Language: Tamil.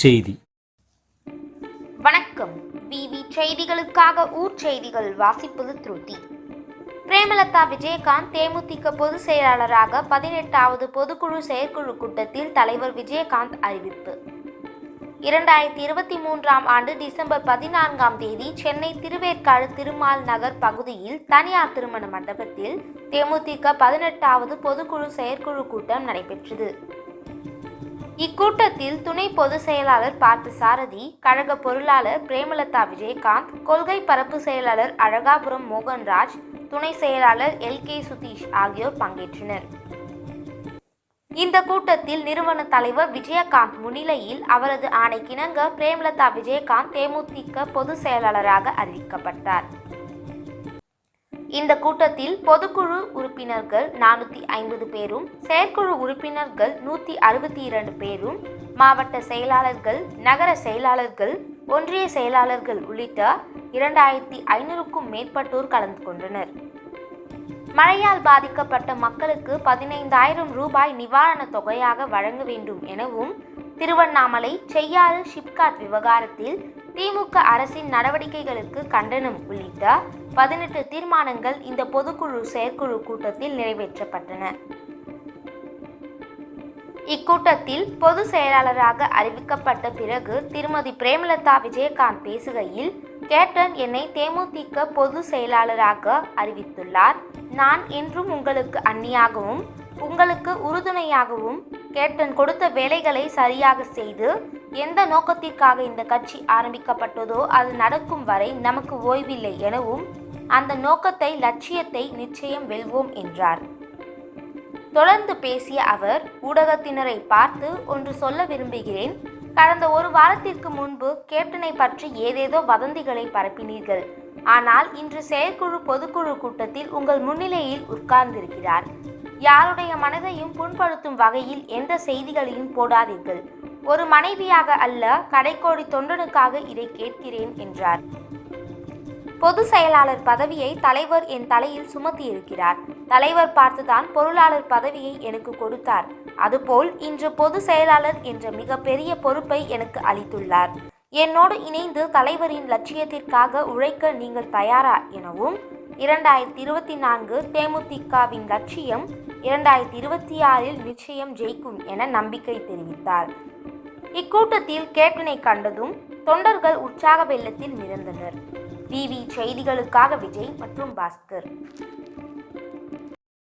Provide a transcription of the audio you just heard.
செய்தி. வணக்கம். விவி செய்திகளுக்காக ஊர் செய்திகள் வாசிப்பது திருதி. பிரேமலதா விஜயகாந்த் தேமுதிக பொதுச் செயலாளராக பதினெட்டாவது பொதுக்குழு செயற்குழு கூட்டத்தில் தலைவர் விஜயகாந்த் அறிவிப்பு. இரண்டாயிரத்தி இருபத்தி மூன்றாம் ஆண்டு டிசம்பர் பதினான்காம் தேதி சென்னை திருவேற்காடு திருமால் நகர் பகுதியில் தனியார் திருமண மண்டபத்தில் தேமுதிக பதினெட்டாவது பொதுக்குழு செயற்குழு கூட்டம் நடைபெற்றது. இக்கூட்டத்தில் துணை பொதுச் செயலாளர் பார்த்த சாரதி கழக பொருளாளர் பிரேமலதா விஜயகாந்த் கொள்கை பரப்பு செயலாளர் அழகாபுரம் மோகன்ராஜ் துணை செயலாளர் எல். கே. சுதீஷ் ஆகியோர் பங்கேற்றனர். இந்த கூட்டத்தில் நிறுவன தலைவர் விஜயகாந்த் முன்னிலையில் அவரது ஆணைக்கிணங்க பிரேமலதா விஜயகாந்த் தேமுதிக பொதுச் செயலாளராக அறிவிக்கப்பட்டார். இந்த கூட்டத்தில் பொதுக்குழு உறுப்பினர்கள் நானூற்றி ஐம்பது பேரும் செயற்குழு உறுப்பினர்கள் நூற்றி அறுபத்தி இரண்டு பேரும் மாவட்ட செயலாளர்கள் நகர செயலாளர்கள் ஒன்றிய செயலாளர்கள் உள்ளிட்ட இரண்டாயிரத்தி ஐநூறுக்கும் மேற்பட்டோர் கலந்து கொண்டனர். மழையால் பாதிக்கப்பட்ட மக்களுக்கு பதினைந்தாயிரம் ரூபாய் நிவாரணத் தொகையாக வழங்க வேண்டும் எனவும் திருவண்ணாமலை செய்யாறு ஷிப்காட் விவகாரத்தில் திமுக அரசின் நடவடிக்கைகளுக்கு கண்டனம் உள்ளிட்ட பதினெட்டு தீர்மானங்கள் இந்த பொதுக்குழு செயற்குழு கூட்டத்தில் நிறைவேற்றப்பட்டன. இக்கூட்டத்தில் பொது செயலாளராக அறிவிக்கப்பட்ட பிறகு திருமதி பிரேமலதா விஜயகாந்த் பேசுகையில் கேப்டன் என்னை தேமுதிக பொது செயலாளராக அறிவித்துள்ளார். நான் என்றும் உங்களுக்கு அந்நியாகவும் உங்களுக்கு உறுதுணையாகவும் கேப்டன் கொடுத்த வேலைகளை சரியாக செய்து எந்த நோக்கத்திற்காக இந்த கட்சி ஆரம்பிக்கப்பட்டதோ அது நடக்கும் வரை நமக்கு ஓய்வில்லை எனவும் அந்த நோக்கத்தை லட்சியத்தை நிச்சயம் வெல்வோம் என்றார். தொடர்ந்து பேசிய அவர் ஊடகத்தினரை பார்த்து ஒன்று சொல்ல விரும்புகிறேன். கடந்த ஒரு வாரத்திற்கு முன்பு கேப்டனை பற்றி ஏதேதோ வதந்திகளை பரப்பினீர்கள். ஆனால் இன்று செயற்குழு பொதுக்குழு கூட்டத்தில் உங்கள் முன்னிலையில் உட்கார்ந்திருக்கிறார். யாருடைய மனதையும் புண்படுத்தும் வகையில் எந்த செய்திகளையும் போடாதீர்கள். ஒரு மனைவியாக அல்ல கடைக்கோடி தொண்டனுக்காக இதை கேட்கிறேன் என்றார். பொது செயலாளர் பதவியை தலைவர் என் தலையில் சுமத்தி இருக்கிறார் தலைவர் பார்த்துதான் பொருளாளர் பதவியை எனக்கு கொடுத்தார். அதுபோல் இன்று பொது செயலாளர் என்ற மிகப்பெரிய பொறுப்பை எனக்கு அளித்துள்ளார். என்னோடு இணைந்து தலைவரின் லட்சியத்திற்காக உழைக்க நீங்கள் தயாரா எனவும் இரண்டாயிரத்தி இருபத்தி நான்கு தேமுதிகவின் லட்சியம் இரண்டாயிரத்தி இருபத்தி ஆறில் நிச்சயம் ஜெயிக்கும் என நம்பிக்கை தெரிவித்தார். இக்கூட்டத்தில் கேப்டனை கண்டதும் தொண்டர்கள் உற்சாக வெள்ளத்தில் மிதந்தனர். டிவி செய்திகளுக்காக விஜய் மற்றும் பாஸ்கர்.